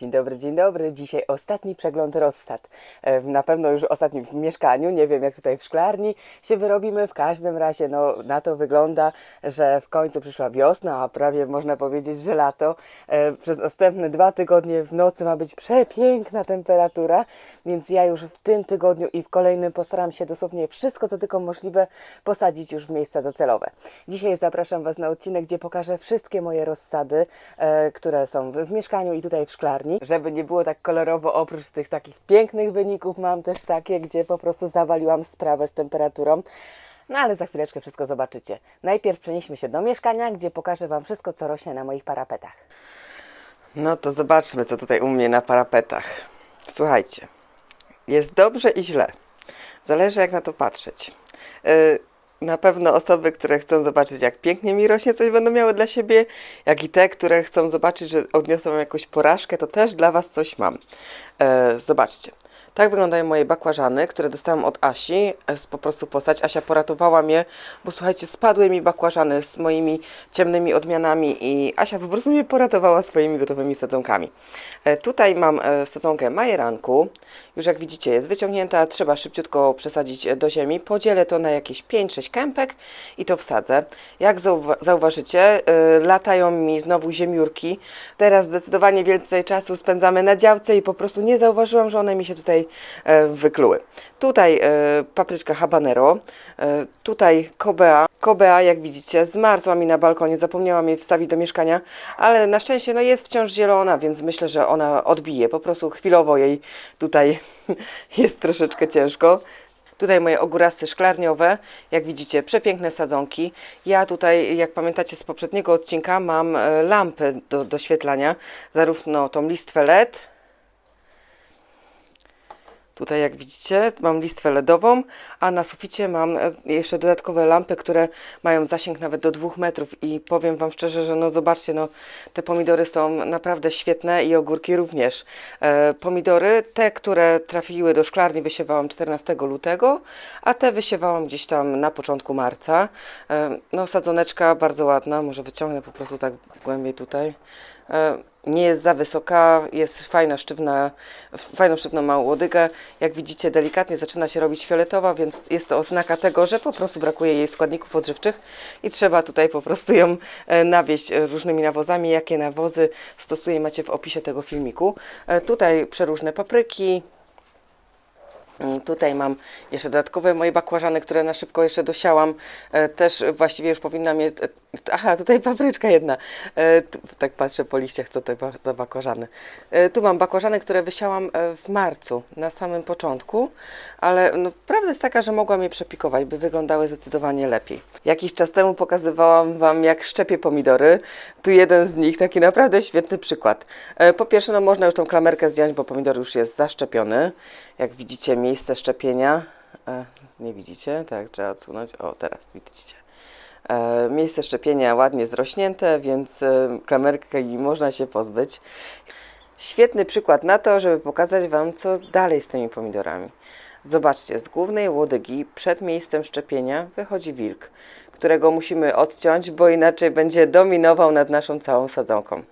Dzień dobry, dzień dobry. Dzisiaj ostatni przegląd rozsad. E, Na pewno już ostatni w mieszkaniu, nie wiem jak tutaj w szklarni się wyrobimy. W każdym razie no, na to wygląda, że w końcu przyszła wiosna, a prawie można powiedzieć, że lato. E, Przez następne dwa tygodnie w nocy ma być przepiękna temperatura, więc ja już w tym tygodniu i w kolejnym postaram się dosłownie wszystko, co tylko możliwe, posadzić już w miejsca docelowe. Dzisiaj zapraszam Was na odcinek, gdzie pokażę wszystkie moje rozsady, e, które są w, w mieszkaniu i tutaj w szklarni. Żeby nie było tak kolorowo, oprócz tych takich pięknych wyników, mam też takie, gdzie po prostu zawaliłam sprawę z temperaturą. No ale za chwileczkę wszystko zobaczycie. Najpierw przenieśmy się do mieszkania, gdzie pokażę Wam wszystko, co rośnie na moich parapetach. No to zobaczmy, co tutaj u mnie na parapetach. Słuchajcie, jest dobrze i źle. Zależy, jak na to patrzeć. Yy, na pewno osoby, które chcą zobaczyć, jak pięknie mi rośnie, coś będą miały dla siebie, jak i te, które chcą zobaczyć, że odniosą jakąś porażkę, to też dla Was coś mam. E, zobaczcie. Tak wyglądają moje bakłażany, które dostałam od Asi. e, Z po prostu posać. Asia poratowała mnie, bo słuchajcie, spadły mi bakłażany z moimi ciemnymi odmianami i Asia po prostu mnie poratowała swoimi gotowymi sadzonkami. E, tutaj mam e, sadzonkę majeranku. Już jak widzicie jest wyciągnięta, trzeba szybciutko przesadzić do ziemi. Podzielę to na jakieś 5-6 kępek i to wsadzę. Jak zauwa- zauważycie, latają mi znowu ziemiórki. Teraz zdecydowanie więcej czasu spędzamy na działce i po prostu nie zauważyłam, że one mi się tutaj e, wykluły. Tutaj e, papryczka habanero, e, tutaj kobea. Kobea, jak widzicie, zmarzła mi na balkonie, zapomniałam jej wstawić do mieszkania, ale na szczęście no, jest wciąż zielona, więc myślę, że ona odbije. Po prostu chwilowo jej tutaj jest troszeczkę ciężko. Tutaj moje ogórasy szklarniowe, jak widzicie, przepiękne sadzonki. Ja tutaj, jak pamiętacie z poprzedniego odcinka, mam lampę do doświetlania, zarówno tą listwę LED, Tutaj jak widzicie mam listwę LEDową, a na suficie mam e, jeszcze dodatkowe lampy, które mają zasięg nawet do 2 metrów i powiem Wam szczerze, że no zobaczcie, no te pomidory są naprawdę świetne i ogórki również. E, pomidory, te, które trafiły do szklarni wysiewałam 14 lutego, a te wysiewałam gdzieś tam na początku marca. E, no sadzoneczka bardzo ładna, może wyciągnę po prostu tak głębiej tutaj. E, nie jest za wysoka, jest fajna, sztywna, fajną, sztywną małą łodygę. Jak widzicie, delikatnie zaczyna się robić fioletowa, więc jest to oznaka tego, że po prostu brakuje jej składników odżywczych i trzeba tutaj po prostu ją e, nawieść e, różnymi nawozami. Jakie nawozy stosuję, macie w opisie tego filmiku. E, Tutaj przeróżne papryki, Tutaj mam jeszcze dodatkowe moje bakłażany, które na szybko jeszcze dosiałam. E, Też właściwie już powinna mieć. Aha, tutaj papryczka jedna. E, Tak patrzę po liściach, co to za bakłażany. E, Tu mam bakłażany, które wysiałam e, w marcu, na samym początku, ale no, prawda jest taka, że mogłam je przepikować, by wyglądały zdecydowanie lepiej. Jakiś czas temu pokazywałam Wam, jak szczepię pomidory. Tu jeden z nich, taki naprawdę świetny przykład. E, Po pierwsze, no można już tą klamerkę zdjąć, bo pomidor już jest zaszczepiony. Jak widzicie, miejsce szczepienia. E, nie widzicie? Tak, trzeba odsunąć. O, teraz widzicie. E, miejsce szczepienia ładnie zrośnięte, więc e, klamerki można się pozbyć. Świetny przykład na to, żeby pokazać Wam, co dalej z tymi pomidorami. Zobaczcie, z głównej łodygi przed miejscem szczepienia wychodzi wilk, którego musimy odciąć, bo inaczej będzie dominował nad naszą całą sadzonką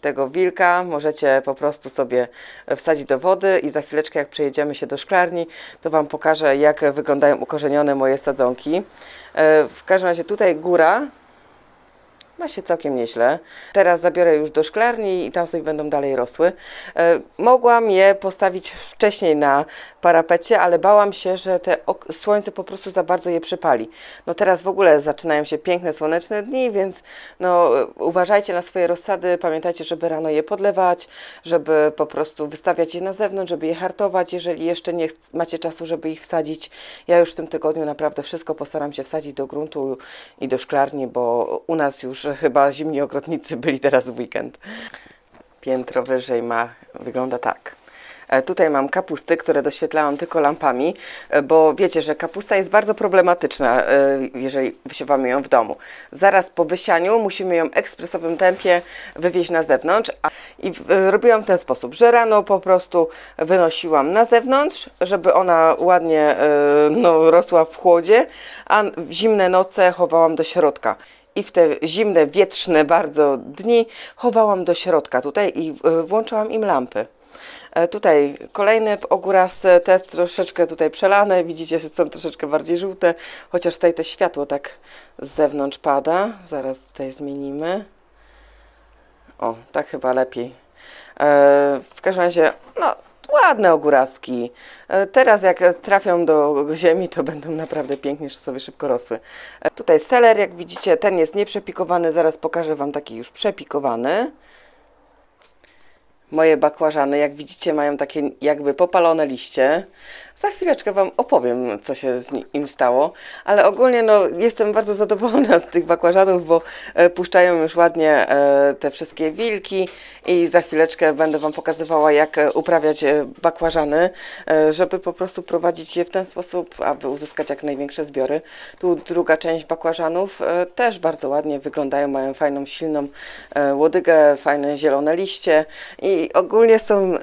tego wilka możecie po prostu sobie wsadzić do wody i za chwileczkę jak przejedziemy się do szklarni, to Wam pokażę jak wyglądają ukorzenione moje sadzonki. E, W każdym razie tutaj góra ma się całkiem nieźle. Teraz zabiorę już do szklarni i tam sobie będą dalej rosły. E, mogłam je postawić wcześniej na parapecie, ale bałam się, że te słońce po prostu za bardzo je przypali. No teraz w ogóle zaczynają się piękne słoneczne dni, więc no, uważajcie na swoje rozsady. Pamiętajcie, żeby rano je podlewać, żeby po prostu wystawiać je na zewnątrz, żeby je hartować, jeżeli jeszcze nie macie czasu, żeby ich wsadzić. Ja już w tym tygodniu naprawdę wszystko postaram się wsadzić do gruntu i do szklarni, bo u nas już chyba zimni ogrodnicy byli teraz w weekend. Piętro wyżej ma, wygląda tak. E, Tutaj mam kapusty, które doświetlałam tylko lampami, e, bo wiecie, że kapusta jest bardzo problematyczna, e, jeżeli wysiewamy ją w domu. Zaraz po wysianiu musimy ją w ekspresowym tempie wywieźć na zewnątrz. I robiłam w ten sposób, że rano po prostu wynosiłam na zewnątrz, żeby ona ładnie no, rosła w chłodzie, a w zimne noce chowałam do środka. I w te zimne, wietrzne bardzo dni chowałam do środka tutaj i e, włączałam im lampy. E, Tutaj kolejne ogórasy, te troszeczkę tutaj przelane, widzicie, są troszeczkę bardziej żółte, chociaż tutaj to światło tak z zewnątrz pada. Zaraz tutaj zmienimy. O, tak chyba lepiej. E, w każdym razie, no, ładne ogóraski. E, teraz jak trafią do ziemi, to będą naprawdę pięknie sobie szybko rosły. E, tutaj seler, jak widzicie, ten jest nieprzepikowany, zaraz pokażę Wam taki już przepikowany. Moje bakłażany, jak widzicie, mają takie jakby popalone liście. Za chwileczkę Wam opowiem, co się z ni- im stało, ale ogólnie no, jestem bardzo zadowolona z tych bakłażanów, bo e, puszczają już ładnie e, te wszystkie wilki i za chwileczkę będę Wam pokazywała, jak e, uprawiać bakłażany, żeby po prostu prowadzić je w ten sposób, aby uzyskać jak największe zbiory. Tu druga część bakłażanów też bardzo ładnie wyglądają, mają fajną, silną łodygę, fajne zielone liście i ogólnie są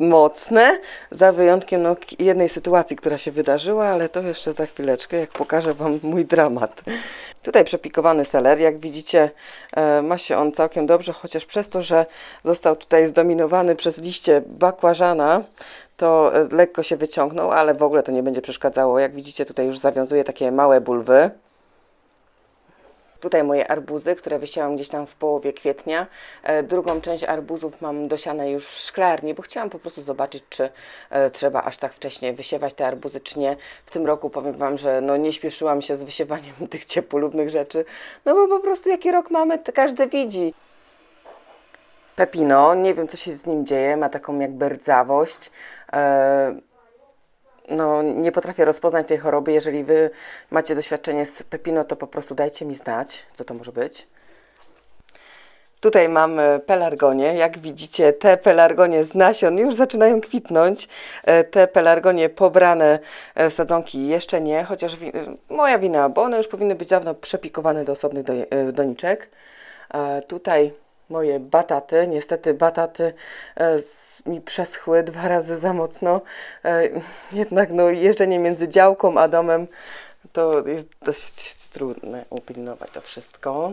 mocne, za wyjątkiem no, jednej sytuacji, która się wydarzyła, ale to jeszcze za chwileczkę, jak pokażę Wam mój dramat. Tutaj przepikowany seler, jak widzicie, e, ma się on całkiem dobrze, chociaż przez to, że został tutaj zdominowany przez liście bakłażana, to e, lekko się wyciągnął, ale w ogóle to nie będzie przeszkadzało. Jak widzicie, tutaj już zawiązuje takie małe bulwy. Tutaj moje arbuzy, które wysiałam gdzieś tam w połowie kwietnia. E, drugą część arbuzów mam dosiane już w szklarni, bo chciałam po prostu zobaczyć, czy e, trzeba aż tak wcześnie wysiewać te arbuzy, czy nie. W tym roku powiem Wam, że no nie śpieszyłam się z wysiewaniem tych ciepłolubnych rzeczy, no bo po prostu jaki rok mamy, to każdy widzi. Pepino, nie wiem co się z nim dzieje, ma taką jakby rdzawość. E, no, nie potrafię rozpoznać tej choroby. Jeżeli wy macie doświadczenie z pepino, to po prostu dajcie mi znać, co to może być. Tutaj mamy pelargonie. Jak widzicie, te pelargonie z nasion już zaczynają kwitnąć. E, Te pelargonie pobrane e, sadzonki jeszcze nie, chociaż wi- e, moja wina, bo one już powinny być dawno przepikowane do osobnych do, e, doniczek. E, Tutaj moje bataty. Niestety bataty e, mi przeschły dwa razy za mocno. E, Jednak no, jeżdżenie między działką a domem to jest dość trudne upilnować to wszystko.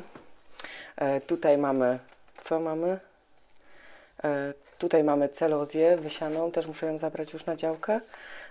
E, tutaj mamy, co mamy? Tutaj mamy celozję wysianą, też muszę ją zabrać już na działkę.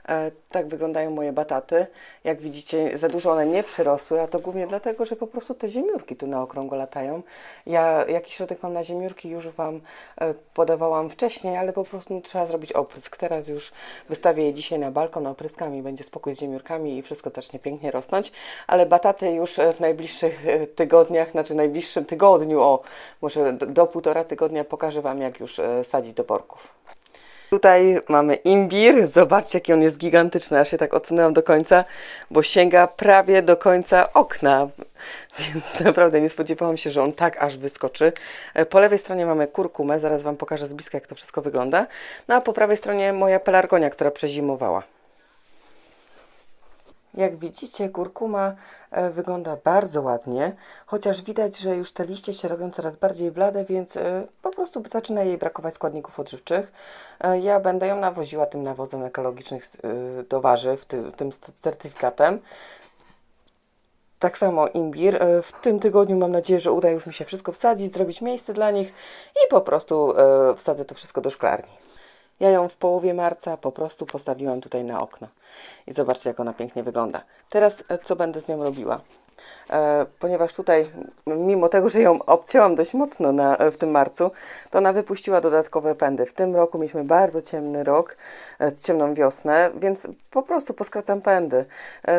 E, tak wyglądają moje bataty. Jak widzicie, za dużo one nie przyrosły, a to głównie dlatego, że po prostu te ziemiórki tu na okrągło latają. Ja jaki środek mam na ziemiórki, już Wam e, podawałam wcześniej, ale po prostu no, trzeba zrobić oprysk. Teraz już wystawię je dzisiaj na balkon opryskam i będzie spokój z ziemiórkami i wszystko zacznie pięknie rosnąć. Ale bataty już e, w najbliższych tygodniach, znaczy najbliższym tygodniu, o może do, do półtora tygodnia pokażę Wam, jak już sadzić do worków. Tutaj mamy imbir. Zobaczcie, jaki on jest gigantyczny. Aż się tak odsunęłam do końca, bo sięga prawie do końca okna. Więc naprawdę nie spodziewałam się, że on tak aż wyskoczy. E, Po lewej stronie mamy kurkumę. Zaraz Wam pokażę z bliska, jak to wszystko wygląda. No a po prawej stronie moja pelargonia, która przezimowała. Jak widzicie, kurkuma e, wygląda bardzo ładnie, chociaż widać, że już te liście się robią coraz bardziej blade, więc e, po prostu zaczyna jej brakować składników odżywczych. E, Ja będę ją nawoziła tym nawozem ekologicznych do warzyw, ty, tym certyfikatem. Tak samo imbir. W tym tygodniu mam nadzieję, że uda już mi się wszystko wsadzić, zrobić miejsce dla nich i po prostu wsadzę to wszystko do szklarni. Ja ją w połowie marca po prostu postawiłam tutaj na okno. I zobaczcie, jak ona pięknie wygląda. Teraz e, co będę z nią robiła? E, ponieważ tutaj, mimo tego, że ją obcięłam dość mocno na, e, w tym marcu, to ona wypuściła dodatkowe pędy. W tym roku mieliśmy bardzo ciemny rok, e, ciemną wiosnę, więc po prostu poskracam pędy.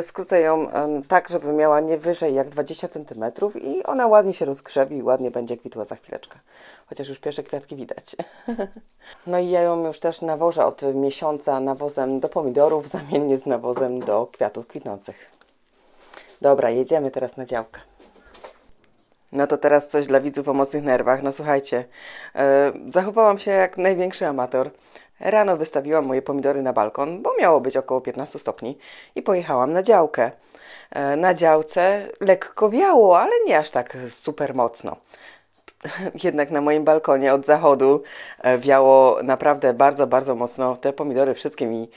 Skrócę ją tak, żeby miała nie wyżej jak 20 cm i ona ładnie się rozgrzewi i ładnie będzie kwitła za chwileczkę. Chociaż już pierwsze kwiatki widać. No i ja ją już też nawożę od miesiąca nawozem do pomidorów, zamiennie z nawozem do kwiatów kwitnących. Dobra, jedziemy teraz na działkę. No to teraz coś dla widzów o mocnych nerwach. No słuchajcie, e, zachowałam się jak największy amator. Rano wystawiłam moje pomidory na balkon, bo miało być około 15 stopni i pojechałam na działkę. E, na działce lekko wiało, ale nie aż tak super mocno. Jednak na moim balkonie od zachodu e, wiało naprawdę bardzo, bardzo mocno. Te pomidory wszystkie mi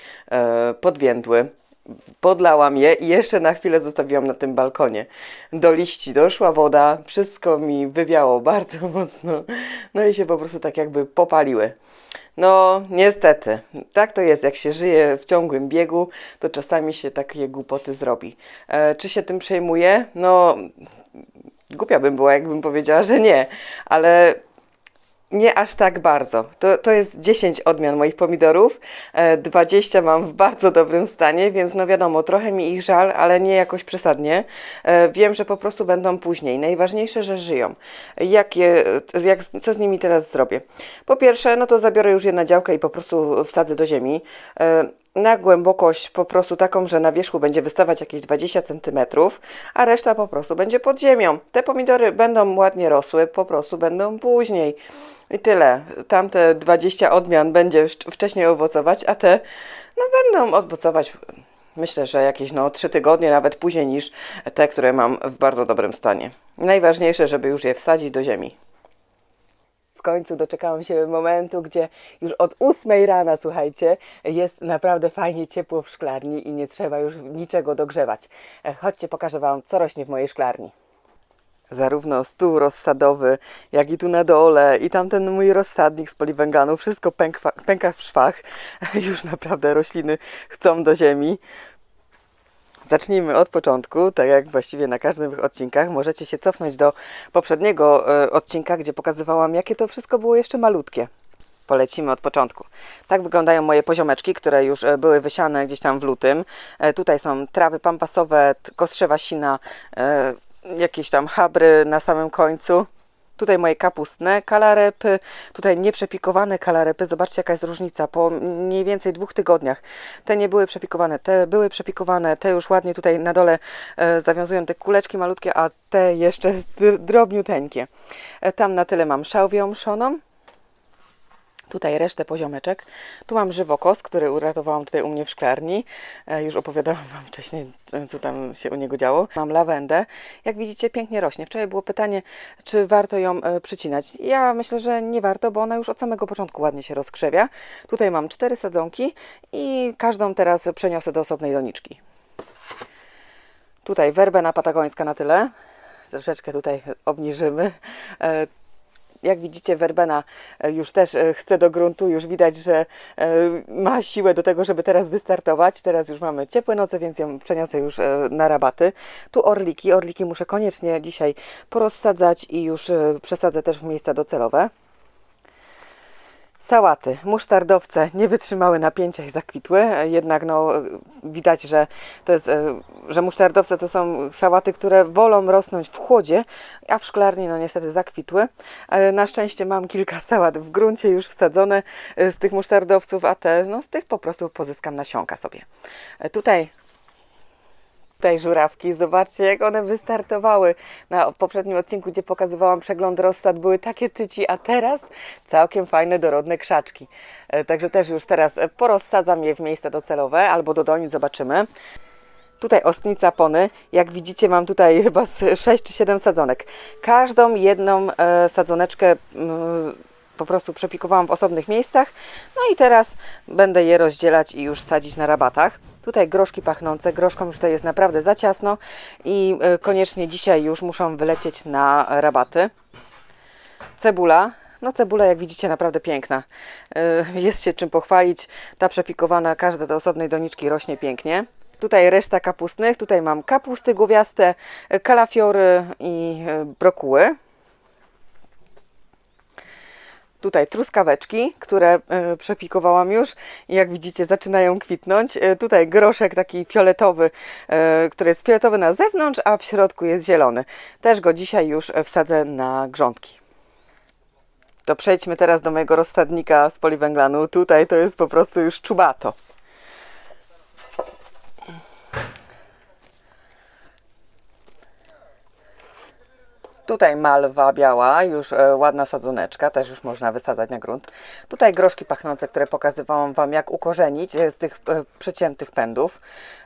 podwiędły. Podlałam je i jeszcze na chwilę zostawiłam na tym balkonie. Do liści doszła woda, wszystko mi wywiało bardzo mocno, no i się po prostu tak jakby popaliły. No, niestety, tak to jest, jak się żyje w ciągłym biegu, to czasami się takie głupoty zrobi. E, czy się tym przejmuję? No, głupia bym była, jakbym powiedziała, że nie, ale nie aż tak bardzo. To, to jest 10 odmian moich pomidorów. E, 20 mam w bardzo dobrym stanie, więc no wiadomo, trochę mi ich żal, ale nie jakoś przesadnie. E, wiem, że po prostu będą później. Najważniejsze, że żyją. Jak je, jak, co z nimi teraz zrobię? Po pierwsze, no to zabiorę już je na działkę i po prostu wsadzę do ziemi. Na głębokość po prostu taką, że na wierzchu będzie wystawać jakieś 20 cm, a reszta po prostu będzie pod ziemią. Te pomidory będą ładnie rosły, po prostu będą później. I tyle. Tamte 20 odmian będzie wcz- wcześniej owocować, a te no będą owocować myślę, że jakieś no 3 tygodnie, nawet później niż te, które mam w bardzo dobrym stanie. Najważniejsze, żeby już je wsadzić do ziemi. W końcu doczekałam się momentu, gdzie już od 8 rana, słuchajcie, jest naprawdę fajnie ciepło w szklarni i nie trzeba już niczego dogrzewać. E, Chodźcie, pokażę Wam, co rośnie w mojej szklarni. Zarówno stół rozsadowy, jak i tu na dole, i tamten mój rozsadnik z poliwęglanu, wszystko pękwa, pęka w szwach. Już naprawdę rośliny chcą do ziemi. Zacznijmy od początku, tak jak właściwie na każdych odcinkach. Możecie się cofnąć do poprzedniego e, odcinka, gdzie pokazywałam, jakie to wszystko było jeszcze malutkie. Polecimy od początku. Tak wyglądają moje poziomeczki, które już e, były wysiane gdzieś tam w lutym. E, Tutaj są trawy pampasowe, kostrzewa sina, jakieś tam habry na samym końcu. Tutaj moje kapustne kalarepy, tutaj nieprzepikowane kalarepy. Zobaczcie, jaka jest różnica po mniej więcej dwóch tygodniach. Te nie były przepikowane, te były przepikowane, te już ładnie tutaj na dole e, zawiązują te kuleczki malutkie, a te jeszcze dr- drobniuteńkie. E, tam na tyle mam szałwię mszoną. Tutaj resztę poziomeczek. Tu mam żywokos, który uratowałam tutaj u mnie w szklarni. E, Już opowiadałam Wam wcześniej, e, co tam się u niego działo. Mam lawendę. Jak widzicie, pięknie rośnie. Wczoraj było pytanie, czy warto ją e, przycinać. Ja myślę, że nie warto, bo ona już od samego początku ładnie się rozkrzewia. Tutaj mam cztery sadzonki i każdą teraz przeniosę do osobnej doniczki. Tutaj werbena patagońska na tyle. Troszeczkę tutaj obniżymy. Jak widzicie, werbena e, już też e, chce do gruntu, już widać, że e, ma siłę do tego, żeby teraz wystartować. Teraz już mamy ciepłe noce, więc ją przeniosę już na rabaty. Tu orliki, orliki muszę koniecznie dzisiaj porozsadzać i już przesadzę też w miejsca docelowe. Sałaty, musztardowce nie wytrzymały napięcia i zakwitły, jednak no, widać, że to jest, e, że musztardowce to są sałaty, które wolą rosnąć w chłodzie, a w szklarni no niestety zakwitły. E, Na szczęście mam kilka sałat w gruncie już wsadzone e, z tych musztardowców, a te no, z tych po prostu pozyskam nasionka sobie. Tutaj Tutaj żurawki, zobaczcie jak one wystartowały. Na poprzednim odcinku, gdzie pokazywałam przegląd rozsad, były takie tyci, a teraz całkiem fajne, dorodne krzaczki. E, Także też już teraz e, porozsadzam je w miejsca docelowe albo do donic, zobaczymy. Tutaj ostnica pony. Jak widzicie, mam tutaj chyba z 6 czy 7 sadzonek. Każdą jedną e, sadzoneczkę mm, po prostu przepikowałam w osobnych miejscach. No i teraz będę je rozdzielać i już sadzić na rabatach. Tutaj groszki pachnące. Groszkom już tutaj jest naprawdę za ciasno i e, koniecznie dzisiaj już muszą wylecieć na rabaty. Cebula. No cebula, jak widzicie, naprawdę piękna. Y, Jest się czym pochwalić. Ta przepikowana, każda do osobnej doniczki rośnie pięknie. Tutaj reszta kapustnych. Tutaj mam kapusty głowiaste, y, kalafiory i brokuły. Tutaj truskaweczki, które y, przepikowałam już i jak widzicie zaczynają kwitnąć. Y, tutaj groszek taki fioletowy, y, który jest fioletowy na zewnątrz, a w środku jest zielony. Też go dzisiaj już wsadzę na grządki. To przejdźmy teraz do mojego rozsadnika z poliwęglanu. Tutaj to jest po prostu już czubato. Tutaj malwa biała, już e, ładna sadzoneczka, też już można wysadzać na grunt. Tutaj groszki pachnące, które pokazywałam Wam, jak ukorzenić e, z tych e, przeciętych pędów.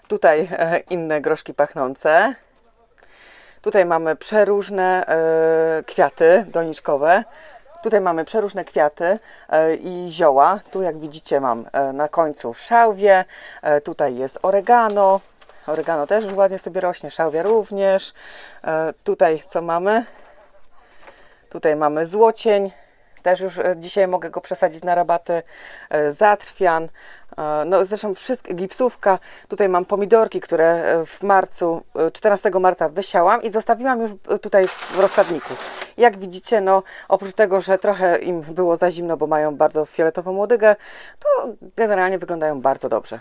Tutaj inne groszki pachnące. Tutaj mamy przeróżne kwiaty doniczkowe. Tutaj mamy przeróżne kwiaty i zioła. Tu jak widzicie mam na końcu szałwię, e, tutaj jest oregano. Oregano też ładnie sobie rośnie, szałwia również. E, Tutaj co mamy? Tutaj mamy złocień. Też już e, dzisiaj mogę go przesadzić na rabaty. E, Zatrwian. No zresztą wszystkie, gipsówka. Tutaj mam pomidorki, które w marcu, e, 14 marca wysiałam i zostawiłam już tutaj w rozsadniku. Jak widzicie, no oprócz tego, że trochę im było za zimno, bo mają bardzo fioletową łodygę, to generalnie wyglądają bardzo dobrze.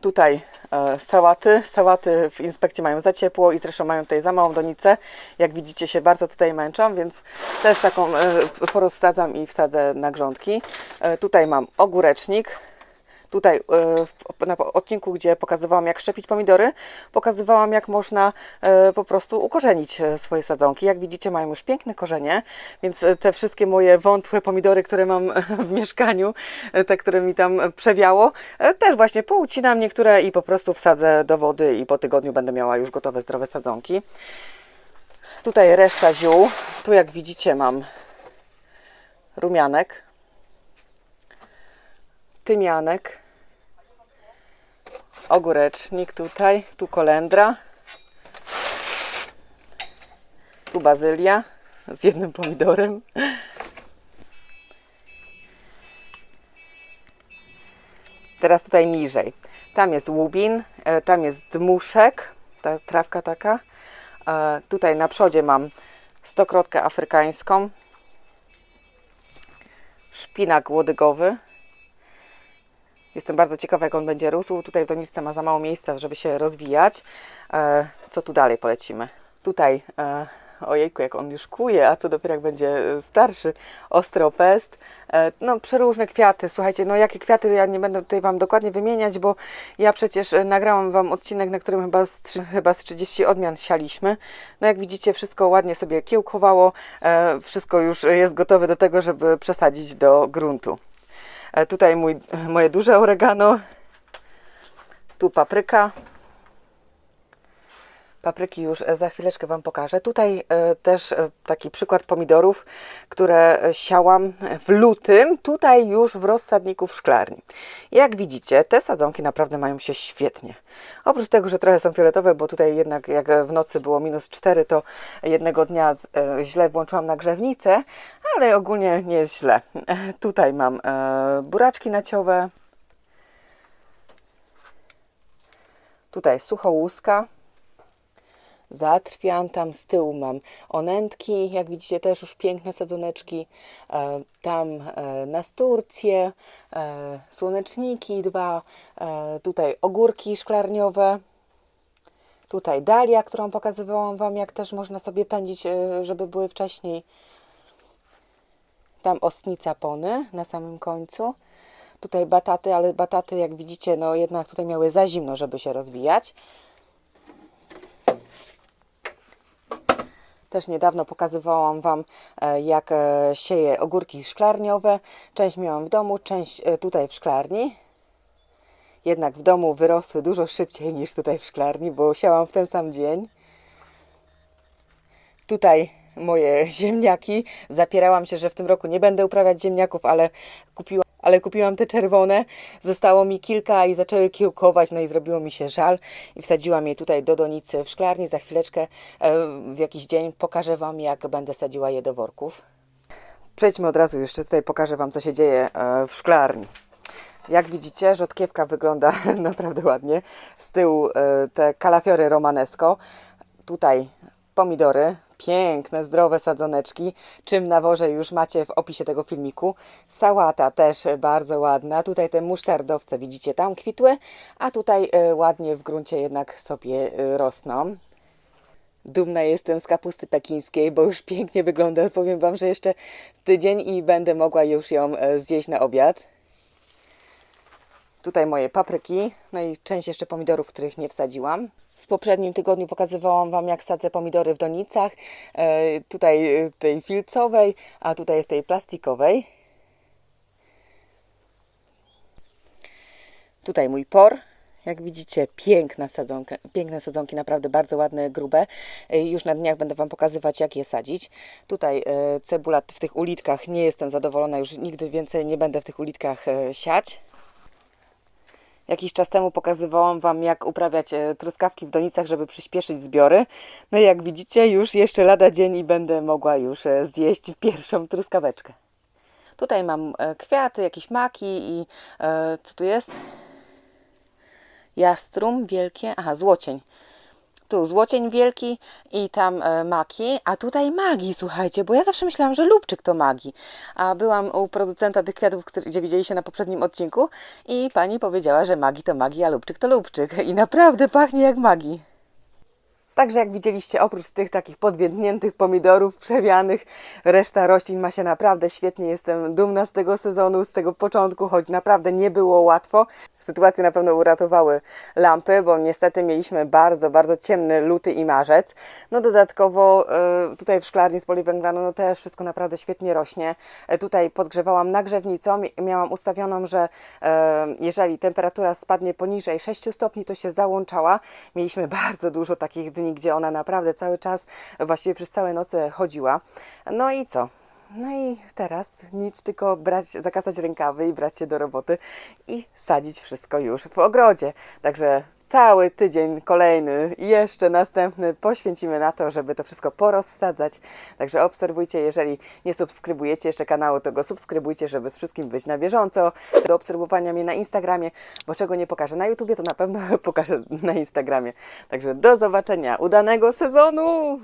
Tutaj e, sałaty. Sałaty w inspekcji mają za ciepło i zresztą mają tutaj za małą donicę. Jak widzicie się bardzo tutaj męczą, więc też taką e, porozsadzam i wsadzę na grządki. E, tutaj mam ogórecznik. Tutaj e, na odcinku, gdzie pokazywałam jak szczepić pomidory, pokazywałam jak można e, po prostu ukorzenić e, swoje sadzonki. Jak widzicie mają już piękne korzenie, więc te wszystkie moje wątłe pomidory, które mam w mieszkaniu, te, które mi tam przewiało, też właśnie poucinam niektóre i po prostu wsadzę do wody i po tygodniu będę miała już gotowe, zdrowe sadzonki. Tutaj reszta ziół. Tu jak widzicie mam rumianek, tymianek, ogórecznik tutaj, tu kolendra, tu bazylia z jednym pomidorem. Teraz tutaj niżej. Tam jest łubin, e, tam jest dmuszek, ta trawka taka. E, Tutaj na przodzie mam stokrotkę afrykańską, szpinak łodygowy. Jestem bardzo ciekawa, jak on będzie rósł. Tutaj w doniczce ma za mało miejsca, żeby się rozwijać. E, Co tu dalej polecimy? Tutaj, e, ojejku, jak on już kuje, a co dopiero jak będzie starszy, ostropest. E, No, przeróżne kwiaty. Słuchajcie, no jakie kwiaty, ja nie będę tutaj Wam dokładnie wymieniać, bo ja przecież nagrałam Wam odcinek, na którym chyba z, chyba z 30 odmian sialiśmy. No jak widzicie, wszystko ładnie sobie kiełkowało. Wszystko już jest gotowe do tego, żeby przesadzić do gruntu. E, Tutaj mój, moje duże oregano. Tu papryka. Papryki już e, za chwileczkę Wam pokażę. Tutaj e, też e, taki przykład pomidorów, które siałam w lutym, tutaj już w rozsadniku w szklarni. Jak widzicie, te sadzonki naprawdę mają się świetnie. Oprócz tego, że trochę są fioletowe, bo tutaj jednak jak w nocy było minus 4, to jednego dnia źle włączyłam nagrzewnicę, ale ogólnie nie jest źle. Tutaj mam buraczki naciowe. Tutaj suchołuska. Zatrwian, tam z tyłu mam onętki, jak widzicie też już piękne sadzoneczki, e, tam e, nasturcje, e, słoneczniki dwa, tutaj ogórki szklarniowe, tutaj dalia, którą pokazywałam Wam, jak też można sobie pędzić, żeby były wcześniej, tam ostnica pony na samym końcu, tutaj bataty, ale bataty jak widzicie, no jednak tutaj miały za zimno, żeby się rozwijać. Też niedawno pokazywałam Wam, e, jak e, sieję ogórki szklarniowe. Część miałam w domu, część e, tutaj w szklarni. Jednak w domu wyrosły dużo szybciej niż tutaj w szklarni, bo siałam w ten sam dzień. Tutaj moje ziemniaki. Zapierałam się, że w tym roku nie będę uprawiać ziemniaków, ale kupiłam, ale kupiłam te czerwone. Zostało mi kilka i zaczęły kiełkować, no i zrobiło mi się żal. I wsadziłam je tutaj do donicy w szklarni. Za chwileczkę, e, w jakiś dzień pokażę Wam, jak będę sadziła je do worków. Przejdźmy od razu jeszcze tutaj, pokażę Wam, co się dzieje e, w szklarni. Jak widzicie, rzodkiewka wygląda naprawdę ładnie. Z tyłu e, te kalafiory romanesco. Tutaj pomidory, piękne, zdrowe sadzoneczki, czym nawożę już macie w opisie tego filmiku. Sałata też bardzo ładna. Tutaj te musztardowce, widzicie, tam kwitły, a tutaj e, ładnie w gruncie jednak sobie e, rosną. Dumna jestem z kapusty pekińskiej, bo już pięknie wygląda. Powiem Wam, że jeszcze tydzień i będę mogła już ją e, zjeść na obiad. Tutaj moje papryki, no i część jeszcze pomidorów, których nie wsadziłam. W poprzednim tygodniu pokazywałam Wam, jak sadzę pomidory w donicach. E, tutaj e, tej filcowej, a tutaj w tej plastikowej. Tutaj mój por. Jak widzicie, piękna sadzonka, piękne sadzonki, naprawdę bardzo ładne, grube. Y, Już na dniach będę Wam pokazywać, jak je sadzić. Tutaj cebula w tych ulitkach nie jestem zadowolona, już nigdy więcej nie będę w tych ulitkach siać. Jakiś czas temu pokazywałam Wam, jak uprawiać e, truskawki w donicach, żeby przyspieszyć zbiory. No i jak widzicie, już jeszcze lada dzień i będę mogła już e, zjeść pierwszą truskaweczkę. Tutaj mam e, kwiaty, jakieś maki i co tu jest? Jastrum wielkie, aha, złocień. Tu złocień wielki i tam e, maki, a tutaj magii, słuchajcie, bo ja zawsze myślałam, że lubczyk to magii. A byłam u producenta tych kwiatów, gdzie widzieliście na poprzednim odcinku i pani powiedziała, że magii to magii, a lubczyk to lubczyk. I naprawdę pachnie jak magii. Także jak widzieliście, oprócz tych takich podwiętniętych pomidorów, przewianych, reszta roślin ma się naprawdę świetnie. Jestem dumna z tego sezonu, z tego początku, choć naprawdę nie było łatwo. Sytuację na pewno uratowały lampy, bo niestety mieliśmy bardzo, bardzo ciemny luty i marzec. No dodatkowo e, tutaj w szklarni z poliwęglanu no też wszystko naprawdę świetnie rośnie. E, Tutaj podgrzewałam nagrzewnicą, miałam ustawioną, że e, jeżeli temperatura spadnie poniżej 6 stopni, to się załączała. Mieliśmy bardzo dużo takich dni, gdzie ona naprawdę cały czas, właściwie przez całe noce chodziła. No i co? No i teraz nic, tylko brać, zakasać rękawy i brać się do roboty i sadzić wszystko już w ogrodzie. Także cały tydzień kolejny i jeszcze następny poświęcimy na to, żeby to wszystko porozsadzać. Także obserwujcie, jeżeli nie subskrybujecie jeszcze kanału, to go subskrybujcie, żeby z wszystkim być na bieżąco. Do obserwowania mnie na Instagramie, bo czego nie pokażę na YouTubie, to na pewno pokażę na Instagramie. Także do zobaczenia, udanego sezonu!